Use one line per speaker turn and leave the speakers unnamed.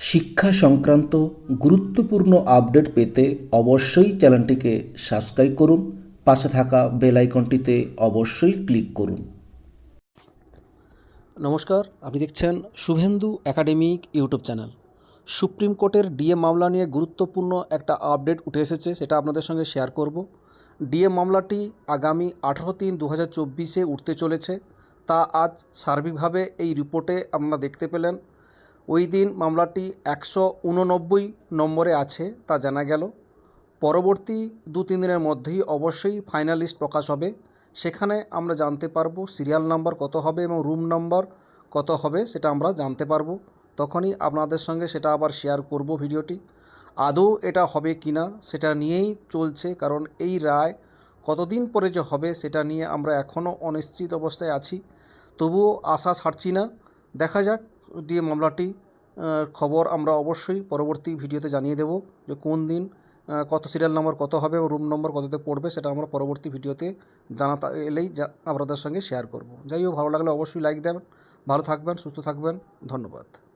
শিক্ষা সংক্রান্ত গুরুত্বপূর্ণ আপডেট পেতে অবশ্যই চ্যানেলটিকে সাবস্ক্রাইব করুন, পাশে থাকা বেল আইকনটিতে অবশ্যই ক্লিক করুন।
নমস্কার, আপনি দেখছেন Shubhendu academic YouTube channel. Supreme কোর্টের ডিএ মামলা নিয়ে গুরুত্বপূর্ণ একটা আপডেট উঠে এসেছে, সেটা আপনাদের সঙ্গে শেয়ার করব। ডিএ মামলাটি আগামী আঠেরো তিন দু হাজার চব্বিশে উঠতে চলেছে। তা আজ সার্বিকভাবে এই রিপোর্টে আপনারা দেখতে পেলেন। ওই দিন মামলাটি একশো উননব্বই নম্বরে আছে তা জানা গেল। পরবর্তী দু তিন দিনের মধ্যেই অবশ্যই ফাইনাল লিস্ট প্রকাশ হবে। সেখানে আমরা জানতে পারব সিরিয়াল নাম্বার কত হবে এবং রুম নাম্বার কত হবে সেটা আমরা জানতে পারব। তখনই আপনাদের সঙ্গে সেটা আবার শেয়ার করব ভিডিওটি। আদৌ এটা হবে কি না সেটা নিয়েই চলছে, কারণ এই রায় কতদিন পরে যে হবে সেটা নিয়ে আমরা এখনও অনিশ্চিত অবস্থায় আছি। তবুও আশা ছাড়ছি না। দেখা যাক দিয়ে মামলাটি খবর আমরা অবশ্যই পরবর্তী ভিডিওতে জানিয়ে দেব যে কোন দিন কত সিরিয়াল নম্বর কত হবে এবং রুম নম্বর কততে পড়বে সেটা আমরা পরবর্তী ভিডিওতে জানাতে এলেই আপনাদের সঙ্গে শেয়ার করব। যাই হোক, ভালো লাগলে অবশ্যই লাইক দেবেন, ভালো থাকবেন, সুস্থ থাকবেন, ধন্যবাদ।